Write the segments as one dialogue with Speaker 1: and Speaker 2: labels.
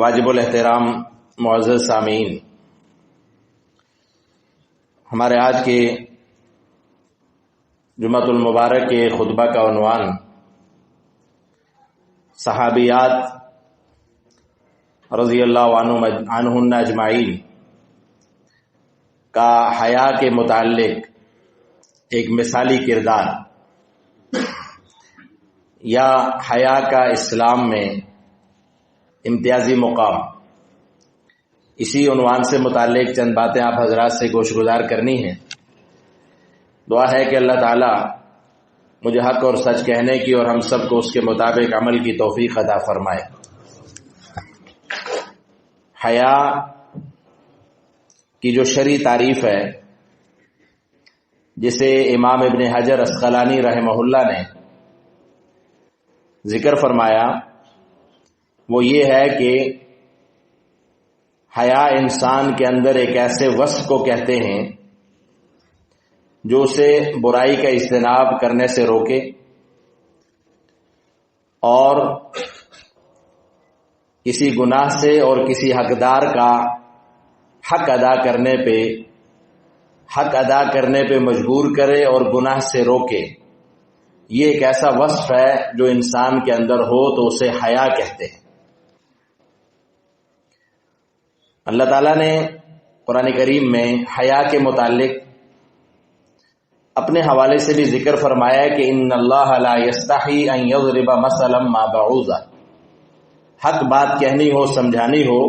Speaker 1: वाजिबुल एहतराम मुआज़ सामीन हमारे आज के जुमतुल मुबारक के खुतबा का उनवान सहाबियात रज़ी अल्लाह अजमाइन का हया के मुतालिक एक मिसाली किरदार या हया का इस्लाम में इम्तियाजी मुकाम। इसी उनवान से मुतालिक चंद बातें आप हजरात से गोशगुजार करनी है। दुआ है कि अल्लाह ताला मुझे हक और सच कहने की और हम सबको उसके मुताबिक अमल की तोफीक अदा फरमाए। हया की जो शरी तारीफ़ है, जिसे इमाम इबन हजर असकलानी रहमहुल्ला ने ज़िक्र फरमाया, वो ये है कि हया इंसान के अंदर एक ऐसे वस्फ को कहते हैं जो उसे बुराई का इज्तनाब करने से रोके और किसी गुनाह से और किसी हकदार का हक अदा करने पे, हक अदा करने पे मजबूर करे और गुनाह से रोके। ये एक ऐसा वस्फ है जो इंसान के अंदर हो तो उसे हया कहते हैं। अल्लाह ताला ने कुरान करीम में हया के मुतालिक अपने हवाले से भी ज़िक्र फरमाया कि इन अल्लाह मसलम माबाऊजा हक बात कहनी हो, समझानी हो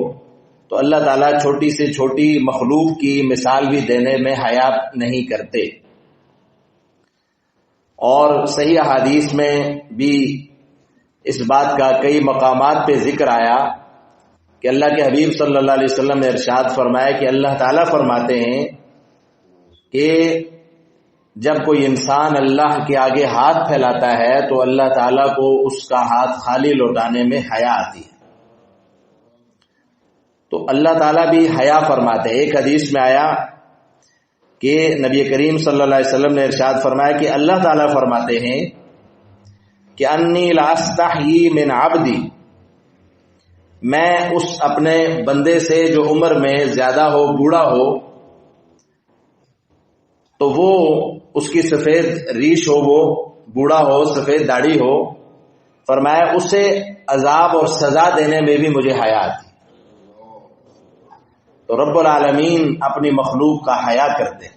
Speaker 1: तो अल्लाह ताला छोटी से छोटी मखलूक की मिसाल भी देने में हयात नहीं करते। और सही अहादीस में भी इस बात का कई मकामात पे ज़िक्र आया कि अल्लाह के हबीब सल्लल्लाहु अलैहि वसल्लम ने इरशाद फरमाया कि अल्लाह ताला फरमाते हैं कि जब कोई इंसान अल्लाह के आगे हाथ फैलाता है तो अल्लाह ताला को उसका हाथ खाली लौटाने में हया आती है। तो अल्लाह ताला भी हया फरमाते हैं। एक हदीस में आया कि नबी करीम सल्लल्लाहु अलैहि वसल्लम ने इरशाद फरमाया कि अल्लाह ताला फरमाते हैं कि अन्नी लास्ताही मिन आबदी मैं उस अपने बंदे से जो उम्र में ज़्यादा हो, बूढ़ा हो तो वो उसकी सफ़ेद रीश हो, वो बूढ़ा हो, सफ़ेद दाढ़ी हो, फरमाया, उसे अजाब और सजा देने में भी मुझे हया आती तो रब्बुल आलमीन अपनी मखलूक का हया करते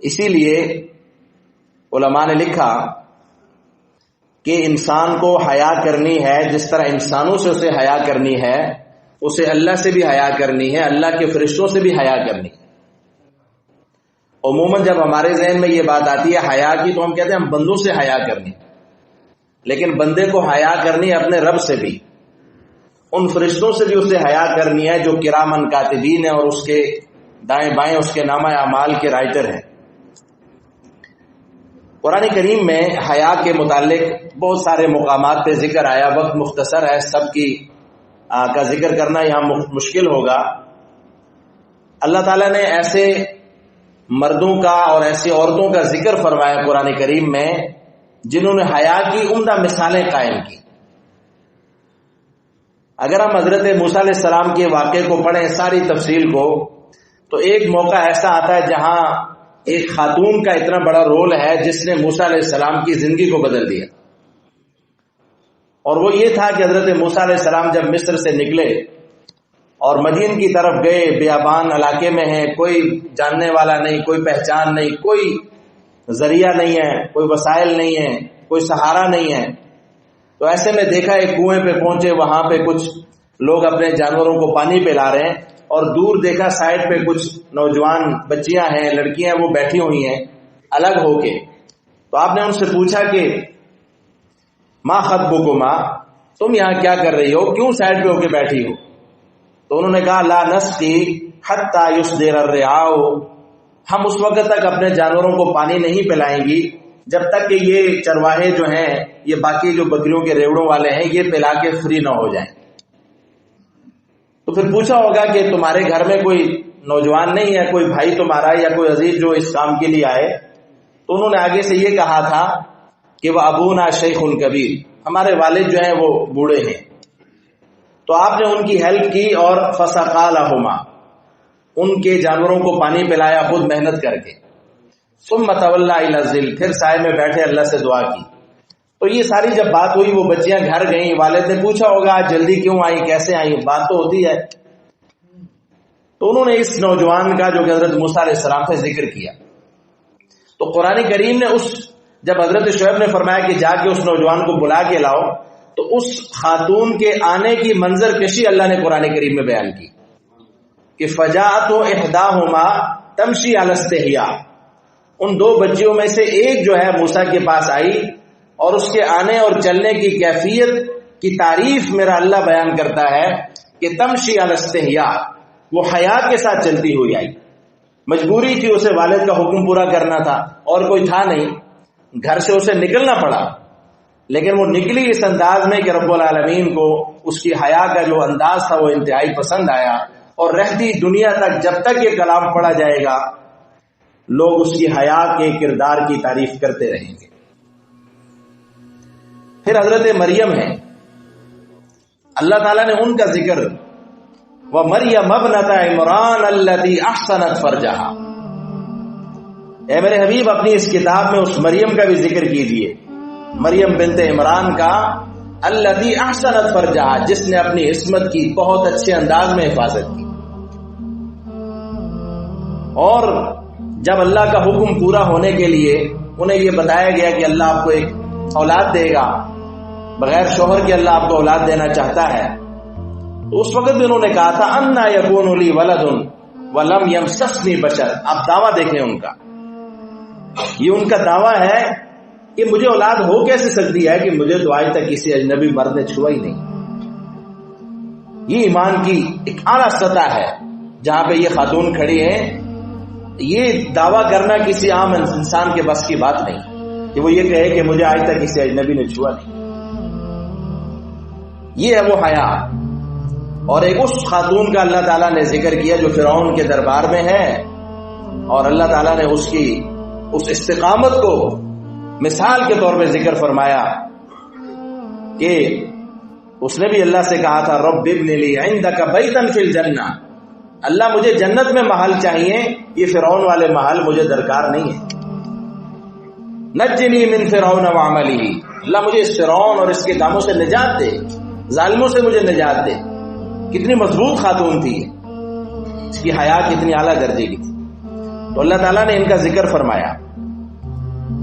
Speaker 1: इसीलिए उलमा ने लिखा कि इंसान को हया करनी है, जिस तरह इंसानों से उसे हया करनी है, उसे अल्लाह से भी हया करनी है, अल्लाह के फरिश्तों से भी हया करनी है। उमूमन जब हमारे जहन में ये बात आती है हया की तो हम कहते हैं हम बंदों से हया करनी। लेकिन बंदे को हया करनी है अपने रब से भी। उन फरिश्तों से भी उसे हया करनी है जो किरामन कातिबीन है और उसके दाएँ बाएँ, उसके नामा अमाल के राइटर हैं। कुरान करीम में हया के मुतालिक बहुत सारे मुकाम पे ज़िक्र आया, वक्त मुख्तसर है सबकी का ज़िक्र करना यहाँ मुश्किल होगा। अल्लाह ताला ने ऐसे मर्दों का और ऐसी औरतों का ज़िक्र फरमाया कुरान करीम में, जिन्होंने हया की, उम्दा मिसालें कायम की। अगर हम हज़रत मूसा सलाम के वाक्य को पढ़ें, सारी तफसील को तो एक मौका ऐसा आता है जहाँ एक खातून का इतना बड़ा रोल है जिसने मूसा सलाम की ज़िंदगी को बदल दिया। और वो ये था कि हज़रत मूसा सलाम जब मिस्र से निकले और मदीन की तरफ़ गए, बियाबान इलाके में है, कोई जानने वाला नहीं, कोई पहचान नहीं, कोई ज़रिया नहीं है, कोई वसाइल नहीं है, कोई सहारा नहीं है। तो ऐसे में देखा, एक कुएँ पे पहुँचे, वहाँ पे कुछ लोग अपने जानवरों को पानी पिला रहे हैं और दूर देखा, साइड पे कुछ नौजवान बच्चियाँ हैं, लड़कियाँ, वो बैठी हुई हैं, अलग होके। तो आपने उनसे पूछा कि, माँ खतबू को माँ, तुम यहाँ क्या कर रही हो? क्यों साइड पे होके बैठी हो? तो उन्होंने कहा, ला नस्की हत्ता युस देर आओ हम उस वक्त तक अपने जानवरों को पानी नहीं पिलाएँगी, जब तक कि ये चरवाहे जो हैं, ये बाकी जो बकरियों के रेवड़ों वाले हैं, ये पिला के फ्री ना हो जाएँ। तो फिर पूछा होगा कि तुम्हारे घर में कोई नौजवान नहीं है, कोई भाई तुम्हारा या कोई अज़ीज़ जो इस काम के लिए आए? तो उन्होंने आगे से ये कहा था कि वह अबूना शेख उन कबीर, हमारे वालिद जो हैं वो बूढ़े हैं। तो आपने उनकी हेल्प की और फसाकाल हुमा उनके जानवरों को पानी पिलाया खुद मेहनत करके। सुम मतवल्ला फिर साय में बैठे अल्लाह से दुआ की। तो ये सारी जब बात हुई, वो बच्चियाँ घर गई वाले ने पूछा होगा, आज जल्दी क्यों आई, कैसे आई? बात तो होती है। तो उन्होंने इस नौजवान का, जो हज़रत मूसा से ज़िक्र किया। तो कुरानी करीम ने उस, जब हज़रत शुएब ने फरमाया कि जाके उस नौजवान को बुला के लाओ तो उस खातून के आने की मंजर कशी अल्लाह ने कुरानी करीम में बयान की? कि फजा तो एहदा हुमा तमशी अलस्तहिया उन दो बच्चियों में से एक जो है मूसा के पास आई और उसके आने और चलने की कैफियत की तारीफ़ मेरा अल्लाह बयान करता है कि तमशी अलस्तहिया वो हया के साथ चलती हुई आई। मजबूरी थी उसे वालिद का हुक्म पूरा करना था और कोई था नहीं। घर से उसे निकलना पड़ा। लेकिन वो निकली इस अंदाज में कि रब्बुल आलमीन को उसकी हया का जो अंदाज था वो इंतहाई पसंद आया और रहती दुनिया तक जब तक ये कलाम पढ़ा जाएगा, लोग उसकी हया के किरदार की तारीफ़ करते रहेंगे। फिर हज़रत मरियम है। अल्लाह ताला ने उनका ज़िक्र वह मरियम अबनता इमरान अल्लती अहसनत फरजहा। मेरे हबीब, अपनी इस किताब में उस मरियम का भी ज़िक्र कीजिए। मरियम बिनते इमरान का अल्लती अहसनत फरजहा जिसने अपनी इसमत की बहुत अच्छे अंदाज में हिफाजत की। और जब अल्लाह का हुक्म पूरा होने के लिए उन्हें यह बताया गया कि अल्लाह आपको एक औलाद देगा, बगैर शोहर के अल्लाह आपको औलाद देना चाहता है तो उस वक्त भी उन्होंने कहा था, अन्ना यकून उली वलदुन वलम यम सस्नी बशर आप दावा देखें उनका। ये उनका दावा है कि मुझे औलाद हो कैसे सकती है कि मुझे तो आज तक किसी अजनबी मर्द ने छुआ ही नहीं? ये ईमान की एक आला सतह है, जहाँ पे ये खातून खड़ी है। ये दावा करना किसी आम इंसान के बस की बात नहीं, कि वो ये कहे कि मुझे आज तक किसी अजनबी ने छुआ नहीं। ये है वो हया। और एक उस खातून का अल्लाह ताला ने ज़िक्र किया जो फिर के दरबार में है, और अल्लाह ताला ने उसकी, उस इस्तेकामत को मिसाल के तौर पे ज़िक्र फरमाया कि उसने भी अल्लाह से कहा था, रब बिबनली आइंदा का बैतन फिल जन्ना। अल्लाह मुझे जन्नत में महल चाहिए, ये फिर वाले महल मुझे दरकार नहीं है। नजनी मिन फिर वामली अल्लाह मुझे इस फिर और इसके कामों से निजात दे, जालिमों से मुझे निजात दे। कितनी मज़बूत खातून थी इसकी हया कितनी आला दर्जे की थी। तो अल्लाह ताला ने इनका ज़िक्र फरमाया।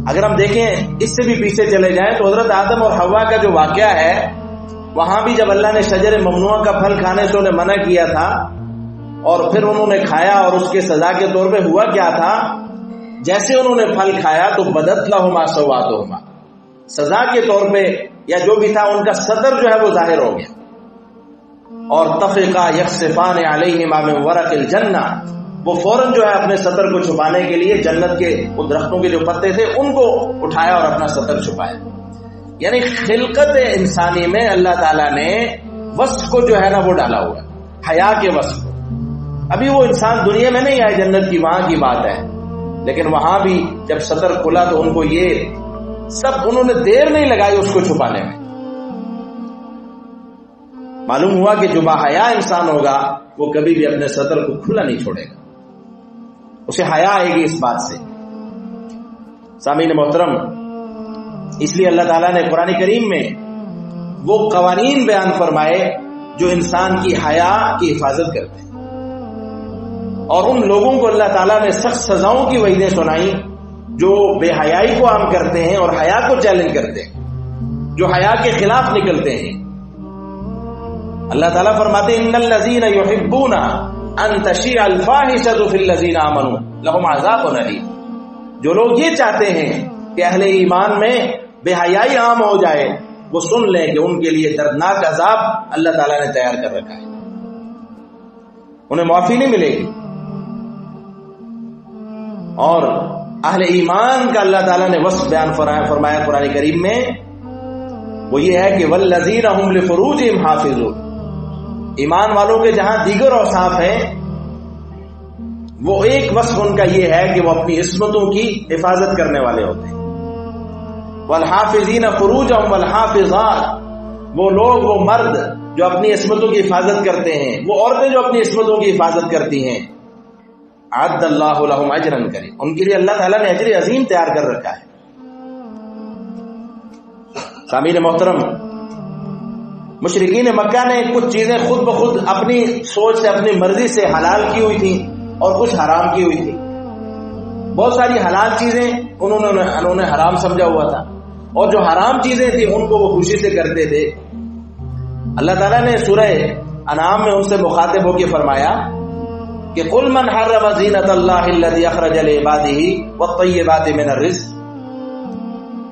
Speaker 1: अगर हम देखें, इससे भी पीछे चले जाएँ तो हज़रत आदम और हवा का जो वाक्य है, वहाँ भी जब अल्लाह ने शजर ममनुआ का फल खाने से उन्हें मना किया था, और फिर उन्होंने खाया और उसके सजा के तौर पे हुआ क्या था? जैसे उन्होंने फल खाया तो बदत लहुमा सवात सजा के तौर पे, या जो भी था, उनका सदर जो है वो ज़ाहिर हो गया। और तफिका यकसिफान आलिमाम वरकिल जन्ना वो फ़ौरन जो है अपने सतर को छुपाने के लिए जन्नत के उन दरख्तों के जो पत्ते थे, उनको उठाया और अपना सतर छुपाया। यानी खिलकत इंसानी में अल्लाह ताला ने वस्फ को जो है ना वो डाला हुआ हया के वस्फ को। अभी वो इंसान दुनिया में नहीं आए जन्नत की वहाँ की बात है। लेकिन वहाँ भी जब सतर खुला तो उनको ये सब उन्होंने देर नहीं लगाई उसको छुपाने में। मालूम हुआ कि जो बाहया इंसान होगा, वो कभी भी अपने सतर को खुला नहीं छोड़ेगा। उसे हया आएगी इस बात से। सामीन मोहतरम, इसलिए अल्लाह ताला ने कुरान करीम में वो कवानीन बयान फरमाए जो इंसान की हया की हिफाजत करते हैं। और उन लोगों को अल्लाह ताला ने सख्त सजाओं की वजह सुनाई जो बेहयाई को आम करते हैं और हया को चैलेंज करते हैं, जो हया के खिलाफ निकलते हैं। अल्लाह ताला फरमाते इन्नल्लज़ीन जो लोग ये चाहते हैं कि अहले ईमान में बेहयाई आम हो जाए, वो सुन लें कि उनके लिए दर्दनाक अजाब अल्लाह ताला ने तैयार कर रखा है। उन्हें माफ़ी नहीं मिलेगी। और अहले ईमान का अल्लाह ताला ने वस्फ बयान फरमाया कुरान करीम में, वो ये है कि वल्लजीन हमल फरूज हाफिज ईमान वालों के जहाँ दीगर औसाफ है, वो एक वस्फ उनका ये है कि वो अपनी इसमतों की हिफाजत करने वाले होते हैं। वल हाफिजीन फरूज वल हाफिजात वो लोग, वो मर्द जो अपनी इसमतों की हिफाजत करते हैं, वो औरतें जो अपनी इसमतों की हिफाजत करती हैं आदल्लाहम अजरन करे। उनके लिए अल्लाह ताला ने अजर अजीम तैयार कर रखा है। सामीन मोहतरम मुशरकिन मक्का ने कुछ चीज़ें खुद ब खुद अपनी सोच से, अपनी मर्ज़ी से हलाल की हुई थी और कुछ हराम की हुई थी। बहुत सारी हलाल चीज़ें उन्होंने उन्होंने हराम समझा हुआ था। और जो हराम चीज़ें थी, उनको वो खुशी से करते थे। अल्लाह ताला ने सूरह अनाम में उनसे मुखातिब होकर फरमाया कि कुल मन हर्रम जीनत अखरजबादी वत्तय्यबात मिन रिज्क।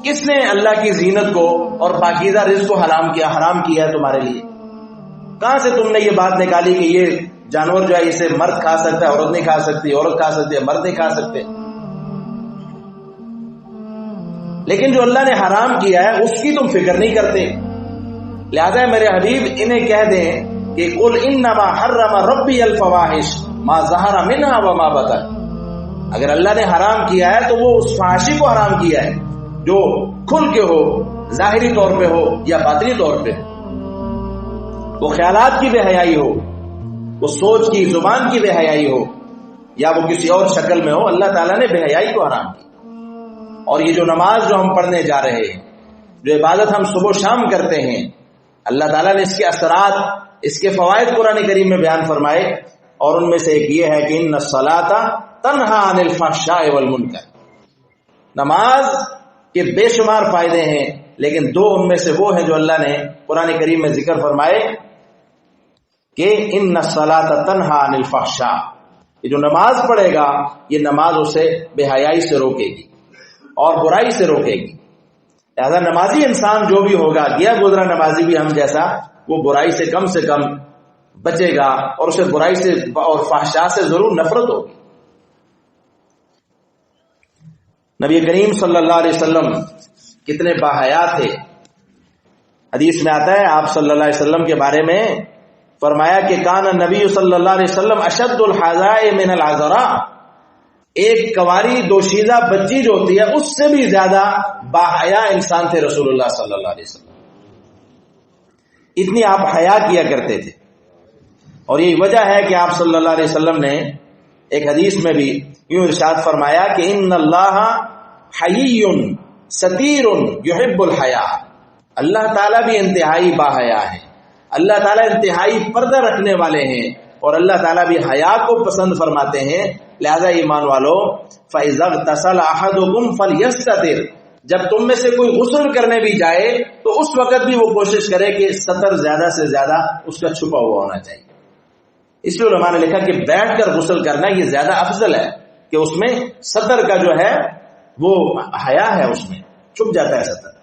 Speaker 1: किसने अल्लाह की जीनत को और पाकिजा रिज्क को हराम किया हराम किया है तुम्हारे लिए? कहाँ से तुमने ये बात निकाली कि ये जानवर जो है, इसे मर्द खा सकता है, औरत नहीं खा सकती, औरत खा सकती है, मर्द नहीं खा सकते? लेकिन जो अल्लाह ने हराम किया है, उसकी तुम फ़िक्र नहीं करते। लिहाजा मेरे हबीब, इन्हें कह दें कि कुल इन नमा हर्रमा रबी अल्फवाहिश मा जहरा मिना व मा बता अगर अल्लाह ने हराम किया है तो वो उस फाशी को हराम किया है। जो खुल के हो, जाहरी तौर पे हो या बातनी तौर पे, वो ख्यालात की बेहयाई हो, वो सोच की, ज़ुबान की बेहयाई हो, या वो किसी और शक्ल में हो, अल्लाह ताला ने बेहयाई को हराम की और ये जो नमाज़ जो हम पढ़ने जा रहे हैं, जो इबादत हम सुबह शाम करते हैं, अल्लाह ताला ने इसके असरात, इसके फवायद कुरान करीम में बयान फरमाए, और उनमें से एक ये है कि इन सलाता तनहा अनिल मुनकर। नमाज़ के बेशुमार फ़ायदे हैं, लेकिन दो उनमें से वो है जो अल्लाह ने कुरान करीम में ज़िक्र फरमाए कि इन सलात तनहा अनिल फहशा। ये जो नमाज़ पढ़ेगा, ये नमाज़ उसे बेहयाई से रोकेगी और बुराई से रोकेगी। लिहाजा नमाजी इंसान जो भी होगा, गया गुजरा नमाजी भी हम जैसा, वो बुराई से कम से कम बचेगा और उसे बुराई से और फाहशा से ज़रूर नफरत होगी। नबी करीम सल्लल्लाहु अलैहि वसल्लम कितने बाहया थे। हदीस में आता है, आप सल्लल्लाहु अलैहि वसल्लम के बारे में फरमाया कि कान नबी सल्लल्लाहु अलैहि वसल्लम अशदुल हाजाए मिनल आजरा एक कवारी दोशीजा बच्ची जो होती है, उससे भी ज़्यादा बाहया इंसान थे रसूलुल्लाह सल्लल्लाहु अलैहि वसल्लम। इतनी आप हया किया करते थे। और यही वजह है कि आप सल्लल्लाहु अलैहि वसल्लम ने एक हदीस में भी यूँ इरशाद फरमाया कि इन अल्लाह हयीन सतीर युहिब्बुल हया। अल्लाह ताला भी इंतहाई बाहया है। अल्लाह ताला इंतहाई पर्दा रखने वाले हैं और अल्लाह ताला भी हया को पसंद फरमाते हैं। लिहाजा ईमान वालो, फैजग तसल अहदुकुम फल यस्तर जब तुम में से कोई गुस्ल करने भी जाए तो उस वक्त भी वो कोशिश करे कि सतर ज़्यादा से ज़्यादा उसका छुपा हुआ होना चाहिए। इसलिए उलमा ने लिखा कि बैठकर गुसल करना ये ज़्यादा अफजल है कि उसमें सतर का जो है, वो हया है उसमें, छुप जाता है सतर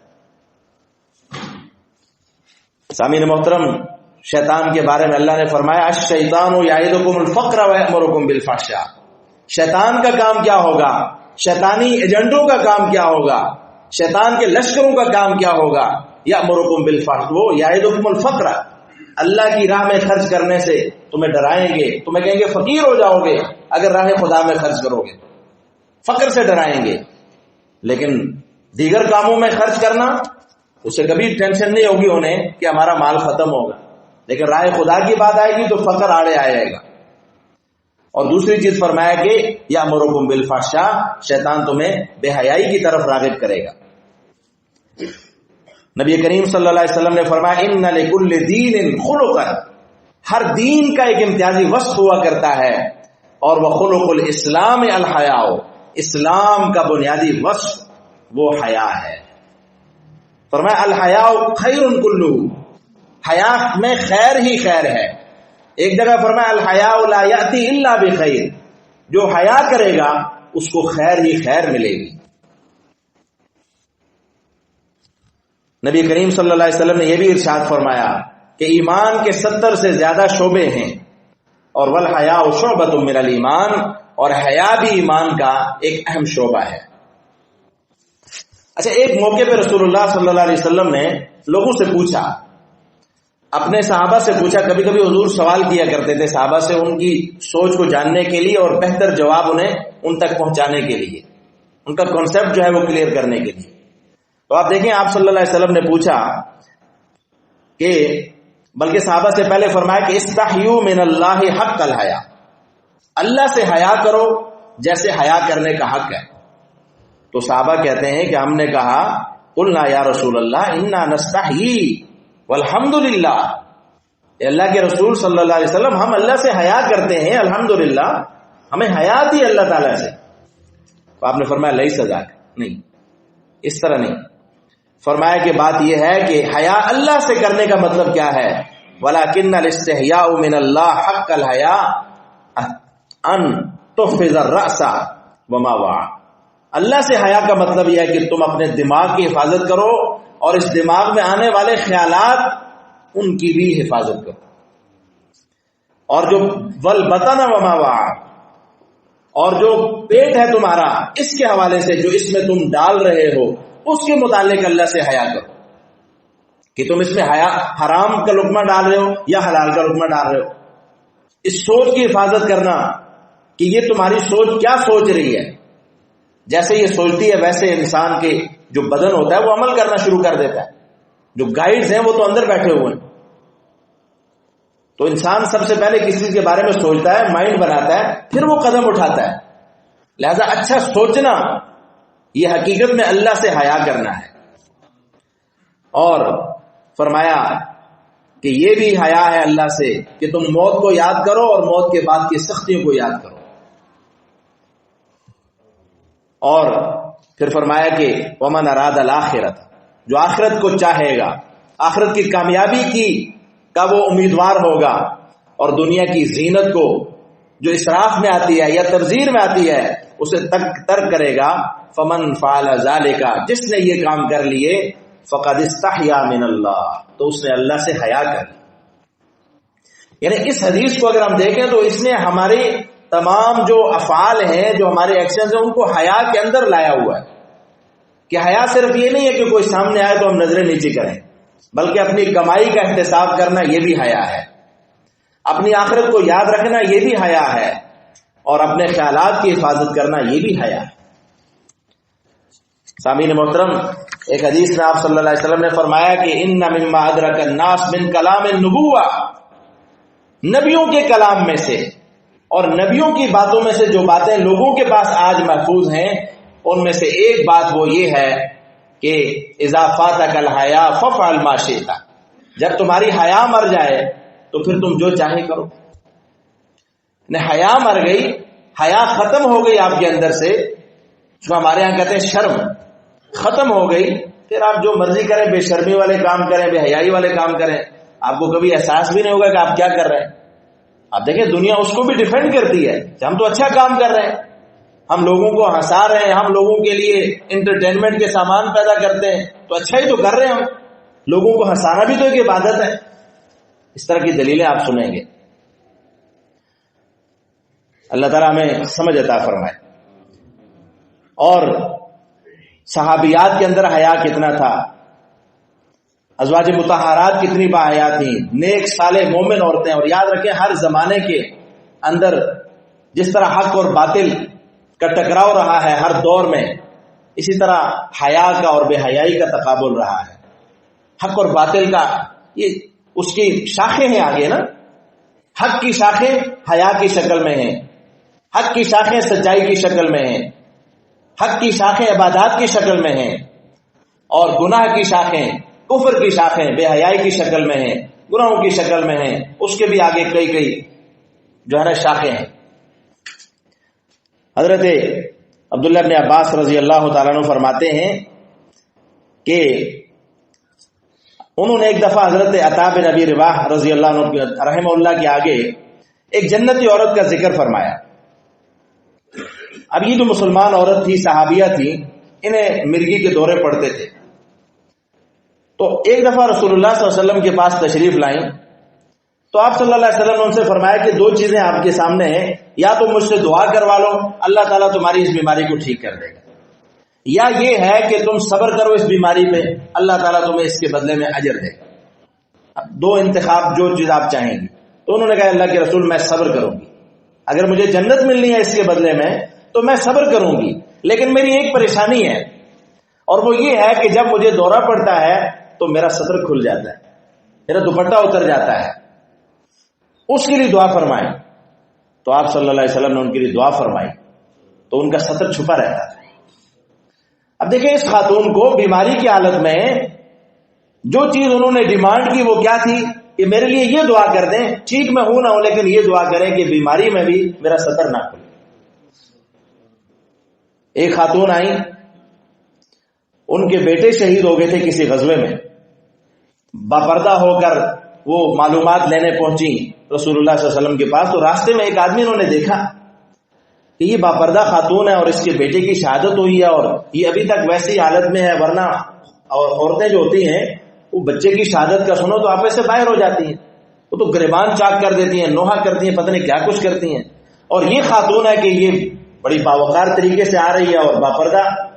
Speaker 1: सामीन मोहतरम, शैतान के बारे में अल्लाह ने फरमाया शैतान फ़क्र बिलफाशा शैतान का काम क्या होगा? शैतानी एजेंडों का काम क्या होगा? शैतान के लश्करों का काम क्या होगा? या मुरुकुम बिलफाश वो यादुकुमुल फ़क्र अल्लाह की राह में खर्च करने से तुम्हें डराएँगे, तुम्हें कहेंगे, फकीर हो जाओगे, अगर राह खुदा में खर्च करोगे। फकर से डराएँगे। लेकिन दीगर कामों में खर्च करना, उसे कभी टेंशन नहीं होगी उन्हें कि हमारा माल खत्म होगा। लेकिन राय खुदा की बात आएगी तो फकर आड़े आएगा और दूसरी चीज़ फरमाया कि या मुरुकुम बिलफाशा शैतान तुम्हें बेहयाई की तरफ़ रागिब करेगा। नबी करीम सल्लल्लाहु ने फरमाया इन नकुल्ल दीन खुलकर हर दीन का एक इम्तियाजी वस्त हुआ करता है, और वह खुलकुल इस्लाम अलहयाओ इस्लाम का बुनियादी वस्फ, वो हया है। फरमाया अलहयाओ खैर कुल्लू. हया में खैर ही खैर है। एक जगह फरमाया अलहयाती इल्ला खैर. जो हया करेगा, उसको खैर ही खैर मिलेगी। नबी करीम सल्लल्लाहु अलैहि वसल्लम ने यह भी इरशाद फरमाया कि ईमान के सत्तर से ज़्यादा शोबे हैं। और वल हया शोबत मिनल ईमान, और हया भी ईमान का एक अहम शोबा है। अच्छा एक मौके पर रसूलुल्लाह सल्लल्लाहु अलैहि वसल्लम ने लोगों से पूछा, अपने साहबा से पूछा कभी कभी हजूर सवाल किया करते थे साहबा से उनकी सोच को जानने के लिए और बेहतर जवाब उन्हें उन तक पहुँचाने के लिए। उनका कॉन्सेप्ट जो है वो क्लियर करने के लिए। तो आप देखें, आप सल्लल्लाहु अलैहि वसल्लम ने पूछा कि, बल्कि साहबा से पहले फरमाया कि इस्ताहयू मिन अल्लाह हक कल हया। अल्लाह से हया करो जैसे हया करने का हक है। तो साहबा कहते हैं कि हमने कहा उल्ला या रसूल अल्लाह इन्ना नस्ताही वल्हम्दुलिल्लाह। अल्लाह के रसूल सल्लल्लाहु अलैहि वसल्लम, हम अल्लाह से हया करते हैं, अल्हम्दुलिल्लाह। हमें हयात ही अल्लाह ताला से। तो आपने फरमाया, लई सजा नहीं, इस तरह नहीं। फरमाया कि बात यह है कि हया अल्लाह से करने का मतलब क्या है? वला किन्नया मिन अल्लाह अल्लाह से हया का मतलब यह है कि तुम अपने दिमाग की हिफाजत करो और इस दिमाग में आने वाले ख्यालात उनकी भी हिफाजत करो। और जो वल बताना वमा और जो पेट है तुम्हारा, इसके हवाले से जो इसमें तुम डाल रहे हो उसके मुतालिक अल्लाह से हया करो। कि तुम इसमें हया, हराम का लुकमा डाल रहे हो या हलाल का लुकमा डाल रहे हो। इस सोच की हिफाजत करना कि ये तुम्हारी सोच क्या सोच रही है। जैसे ये सोचती है, वैसे इंसान के जो बदन होता है, वो अमल करना शुरू कर देता है। जो गाइड्स हैं, वो तो अंदर बैठे हुए हैं। तो इंसान सबसे पहले किसी के बारे में सोचता है? माइंड बनाता है, फिर वो कदम उठाता है। लिहाजा अच्छा सोचना यह हकीकत में अल्लाह से हया करना है। और फरमाया कि यह भी हया है अल्लाह से कि तुम मौत को याद करो और मौत के बाद की सख्तियों को याद करो। और फिर फरमाया कि वमन अराद अल आखिरत जो आखिरत को चाहेगा, आखिरत की कामयाबी की का वो उम्मीदवार होगा और दुनिया की जीनत को जो इसराफ में आती है या तबजीर में आती है, उसे तर्क तर्क करेगा, फमन फाल का जिसने ये काम कर लिए, फ़कद मिन अल्लाह तो उसने अल्लाह से हया कर यानी इस हदीस को अगर हम देखें तो इसने हमारे तमाम जो अफाल हैं, जो हमारे एक्शन हैं, उनको हया के अंदर लाया हुआ है। कि हया सिर्फ़ ये नहीं है कि कोई सामने आए तो हम नज़रें नीचे करें, बल्कि अपनी कमाई का एहतसाब करना यह भी हया है। अपनी आखिरत को याद रखना यह भी हया है और अपने ख्याल की हिफाजत करना यह भी हया है। सामीन मोहतरम, एक हदीस में आप वसल्लम ने फरमाया कि इन अदरक नास बिन कलाम नबुआ नबियों के कलाम में से और नबियों की बातों में से जो बातें लोगों के पास आज महफूज हैं, उनमें से एक बात वो ये है कि इजाफा कल हया फफ अलमाशेता जब तुम्हारी हया मर जाए तो फिर तुम जो चाहे करो। हया मर गई, हया खत्म हो गई आपके अंदर से। जो हमारे यहाँ कहते हैं शर्म, खत्म हो गई, फिर आप जो मर्ज़ी करें, बेशर्मी वाले काम करें, बेहयाई वाले काम करें, आपको कभी एहसास भी नहीं होगा कि आप क्या कर रहे हैं। आप देखें दुनिया उसको भी डिफेंड करती है कि हम तो अच्छा काम कर रहे हैं। हम लोगों को हंसा रहे हैं, हम लोगों के लिए इंटरटेनमेंट के सामान पैदा करते हैं। तो अच्छा ही तो कर रहे हैं हम। लोगों को हंसाना भी तो एक इबादत है। इस तरह की दलीलें आप सुनेंगे। अल्लाह ताला हमें समझ अता फरमाए। और सहाबियात के अंदर हया कितना था? अजवाज मुतहारात कितनी बाहया थी? नेक, साले, मोमिन औरतें। और याद रखें, हर जमाने के अंदर जिस तरह हक और बातिल का टकराव रहा है, हर दौर में इसी तरह हया का और बेहयाई का तकाबुल रहा है। हक और बातिल का ये उसकी शाखें हैं आगे, ना? हक की शाखें हया की शक्ल में हैं। हक की शाखें सच्चाई की शक्ल में हैं। हक की शाखें इबादत की शक्ल में हैं। और गुनाह की शाखें, कुफर की शाखें बेहयाई की शक्ल में हैं, गुनाहों की शक्ल में हैं। उसके भी आगे कई कई जो है ना शाखें हैं। हज़रत अब्दुल्ला अब्बास रज़ी अल्लाह तु फरमाते हैं कि उन्होंने एक दफ़ा हज़रत अताब नबी रिवाह रज़ी अल्लाह के आगे एक जन्नती औरत का ज़िक्र फरमाया। अब ये जो मुसलमान औरत थी, सहाबिया थी, इन्हें मिर्गी के दौरे पड़ते थे। तो एक दफ़ा रसूलुल्लाह वसल्लम के पास तशरीफ़ लाई। तो आप सल्लल्लाहु अलैहि वसल्लम ने उनसे फरमाया कि दो चीज़ें आपके सामने हैं। या तो मुझसे दुआ करवा लो, अल्लाह ताला तुम्हारी इस बीमारी को ठीक कर देगा। या ये है कि तुम सब्र करो इस बीमारी पे। अल्लाह ताला तुम्हें इसके बदले में अजर देगा दो इंतखाब जो चीज़ आप चाहेंगी। तो उन्होंने कहा, अल्लाह के रसूल, मैं सब्र करूँगी। अगर मुझे जन्नत मिलनी है इसके बदले में तो मैं सब्र करूँगी। लेकिन मेरी एक परेशानी है। और वो ये है कि जब मुझे दौरा पड़ता है तो मेरा सतर खुल जाता है। मेरा दुपट्टा उतर जाता है। उसके लिए दुआ फरमाए। तो आप वसल्लम ने उनके लिए दुआ फरमाई। तो उनका सतर छुपा रहता था। अब देखिए, इस खातून को बीमारी की हालत में जो चीज़ उन्होंने डिमांड की, वो क्या थी? कि मेरे लिए ये दुआ कर दें, ठीक मैं हूँ ना हूँ, लेकिन ये दुआ करें कि बीमारी में भी मेरा सतर ना खुले। एक खातून आई, उनके बेटे शहीद हो गए थे किसी गजबे में। बापर्दा होकर वो मालूमात लेने पहुँची रसूलुल्लाह वसल्लम के पास तो रास्ते में एक आदमी उन्होंने देखा। कि ये बापर्दा खातून है और इसके बेटे की शहादत हुई है और ये अभी तक वैसी हालत में है, वरना और औरतें जो होती हैं, वो बच्चे की शहादत का सुनो तो आप ऐसे बाहर हो जाती हैं। वो तो गिरबान चाक कर देती हैं, नोहा करती हैं, पता नहीं क्या कुछ करती हैं। और ये खातून है कि ये बड़ी बावकार तरीके से आ रही है और बापरदा।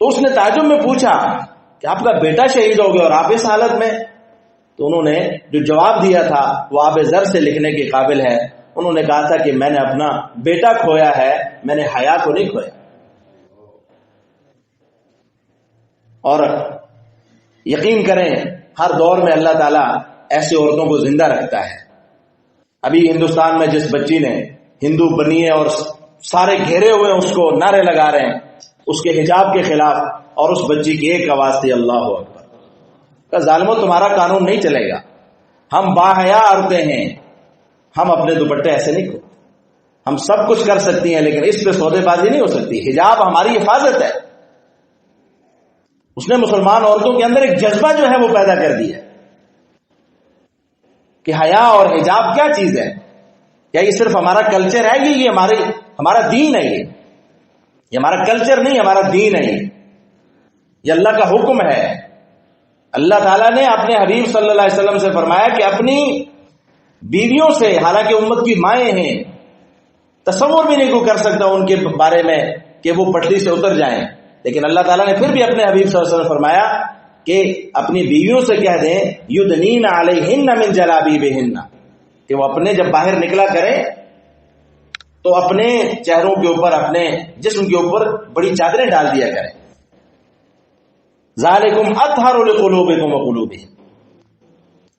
Speaker 1: तो उसने ताजुब में पूछा कि आपका बेटा शहीद हो गया और आप इस हालत में? तो उन्होंने जो जवाब दिया था, वो आप जर से लिखने के काबिल है। उन्होंने कहा था कि मैंने अपना बेटा खोया है, मैंने हया को नहीं खोया। और यकीन करें, हर दौर में अल्लाह ताला ऐसी औरतों को ज़िंदा रखता है। अभी हिंदुस्तान में जिस बच्ची ने हिंदू बनी है और सारे घेरे हुए उसको नारे लगा रहे हैं, उसके हिजाब के खिलाफ और उस बच्ची की एक आवाज़ थी, अल्लाह अकबर। का जालमो, तुम्हारा कानून नहीं चलेगा। हम बाहया औरतें हैं हम अपने दुपट्टे ऐसे नहीं खोते हम सब कुछ कर सकती हैं, लेकिन इस पे सौदेबाजी नहीं हो सकती। हिजाब हमारी हिफाजत है। उसने मुसलमान औरतों के अंदर एक जज्बा जो है वो पैदा कर दिया कि हया और हिजाब क्या चीज़ है? क्या ये सिर्फ़ हमारा कल्चर है ये ये हमारे, हमारा दीन है ये? ये हमारा कल्चर नहीं, हमारा दीन है ये। ये अल्लाह का हुक्म है। अल्लाह ताला ने अपने हबीब सल्लल्लाहु अलैहि वसल्लम से फरमाया कि अपनी बीवियों से, हालाँकि उम्मत की माए हैं, तस्वुर भी नहीं को कर सकता उनके बारे में कि वो पटरी से उतर जाएँ। लेकिन अल्लाह ताला ने फिर भी अपने हबीब सल्लल्लाहु फरमाया कि अपनी बीवियों से कह दें युद्ध युद्धनीन आलहिन मिन जलाबी बेहिन्ना कि वो अपने जब बाहर निकला करें तो अपने चेहरों के ऊपर, अपने जिसम के ऊपर बड़ी चादरें डाल दिया करें। जालिकुम अतहरुलूब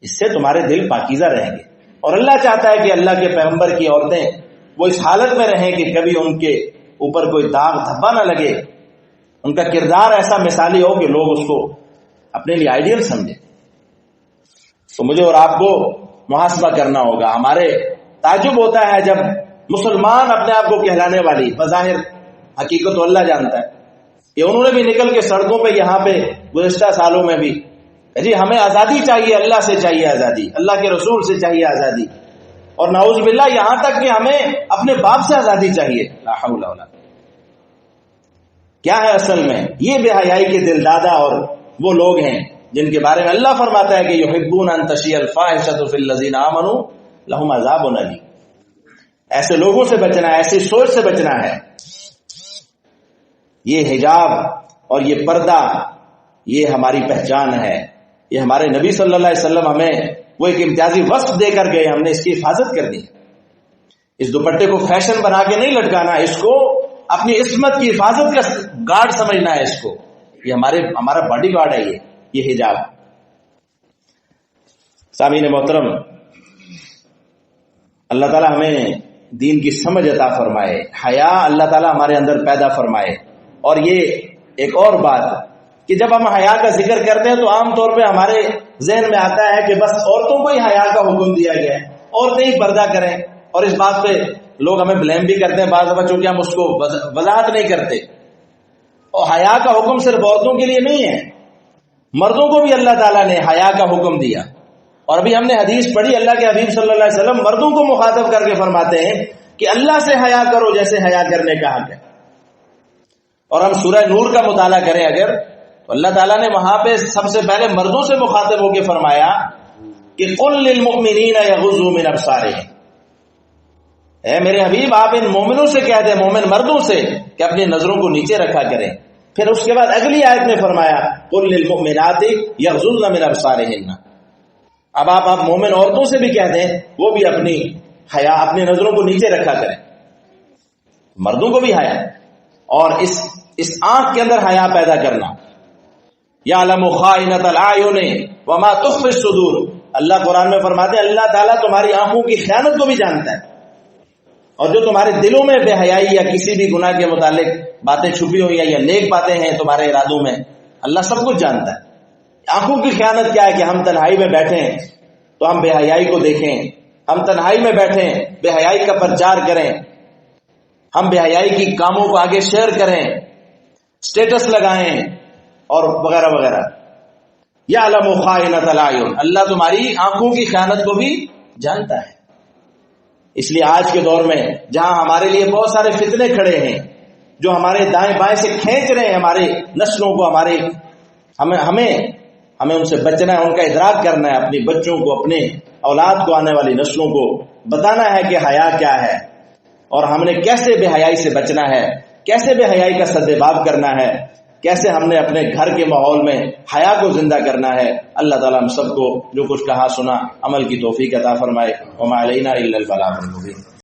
Speaker 1: इससे तुम्हारे दिल पाकिजा रहेंगे। और अल्लाह चाहता है कि अल्लाह के पैगंबर की औरतें वो इस हालत में रहें कि कभी उनके ऊपर कोई दाग धब्बा ना लगे। उनका किरदार ऐसा मिसाली हो कि लोग उसको अपने लिए आइडियल समझे। तो मुझे और आपको मुहासबा करना होगा। हमारे ताजुब होता है जब मुसलमान अपने आप को कहलाने वाली, बजाहिर हकीकत तो अल्लाह जानता है। कि उन्होंने भी निकल के सड़कों पे, यहाँ पे, गुजशत सालों में भी जी, हमें आज़ादी चाहिए, अल्लाह से चाहिए आज़ादी, अल्लाह के रसूल से चाहिए आज़ादी। और नाउज बिल्ला यहाँ तक कि हमें अपने बाप से आज़ादी चाहिए। क्या है असल में? ये बेहयाई के दिल दादा और वो लोग हैं, जिनके बारे में अल्लाह फरमाता है कि युहिब्बून अन तशियल फाहिशतुफिल आमनु लहुम अजाबुन अली ऐसे लोगों से बचना है, ऐसी सोच से बचना है। ये हिजाब और ये पर्दा, ये हमारी पहचान है। ये हमारे नबी सल्लल्लाहु अलैहि वसल्लम हमें वो एक इम्तियाजी वस्फ देकर गए, हमने इसकी हिफाजत कर दी। इस दुपट्टे को फ़ैशन बना के नहीं लटकाना, इसको अपनी इसमत की हिफाजत का गार्ड समझना है इसको। ये हमारे, हमारा बॉडी गार्ड है ये ये हिजाब। सामीन मोहतरम, अल्लाह ताला हमें दीन की समझ अता फरमाए, हया अल्लाह ताला हमारे अंदर पैदा फरमाए। और ये एक और बात कि जब हम हया का ज़िक्र करते हैं तो आमतौर पे हमारे जहन में आता है कि बस औरतों को ही हया का हुक्म दिया गया है। औरतें ही पर्दा करें। और इस बात पे लोग हमें ब्लेम भी करते हैं बाद चूँकि हम उसको वजाहत नहीं करते। और हया का हुक्म सिर्फ़ औरतों के लिए नहीं है। मर्दों को भी अल्लाह ताला ने हया का हुक्म दिया। और अभी हमने हदीस पढ़ी, अल्लाह के हबीब वसल्लम मर्दों को मुखातब करके फरमाते हैं कि अल्लाह से हया करो जैसे हया करने का हक है और हम सूरह नूर का मुताला करें अगर अल्लाह ताला ने वहाँ पे सबसे पहले मर्दों से मुखातब होकर फरमाया कि कुल्लिन अबसारे है मेरे हबीब, आप इन मोमिनों से कहते हैं मोमिन मर्दों से, कि अपनी नज़रों को नीचे रखा करें। फिर उसके बाद अगली आयत में फरमाया कुल्लिन यगजुल्न मिन अबसारिहिन्ना। अब आप आप मोमिन औरतों से भी कहते हैं वो भी अपनी हया, अपनी नज़रों को नीचे रखा करें। मर्दों को भी हया। और इस इस आँख के अंदर हया पैदा करना। वमा तुख सुदूर। अल्लाह कुरान में फरमाते अल्लाह ताला तुम्हारी आँखों की खयानत को भी जानता है। और जो तुम्हारे दिलों में बेहयाई या किसी भी गुनाह के मुतालिक बातें छुपी हुई या नेक बातें हैं तुम्हारे इरादों में, अल्लाह सब कुछ जानता है। आँखों की खयानत क्या है कि हम तन्हाई में बैठे तो हम बेहयाई को देखें। हम तन्हाई में बैठे, बेहयाई का प्रचार करें। हम बेहयाई की कामों को आगे शेयर करें। स्टेटस लगाएँ। और वगैरह वगैरह। या अलम अल्लाह तुम्हारी आँखों की खयानत को भी जानता है। इसलिए आज के दौर में, जहाँ हमारे लिए बहुत सारे फितने खड़े हैं, जो हमारे दाएँ बाएँ से खींच रहे हैं हमारे नस्लों को, हमारे, हमें हमें हमें उनसे बचना है, उनका इधराक करना है, अपने बच्चों को, अपने औलाद को आने वाली नस्लों को बताना है कि हया क्या है, और हमने कैसे बेहयाई से बचना है, कैसे बेहयाई का सदभाव करना है कैसे हमने अपने घर के माहौल में हया को ज़िंदा करना है? अल्लाह ताला हम सबको जो कुछ कहा सुना, अमल की तोफ़ी अता फरमाए।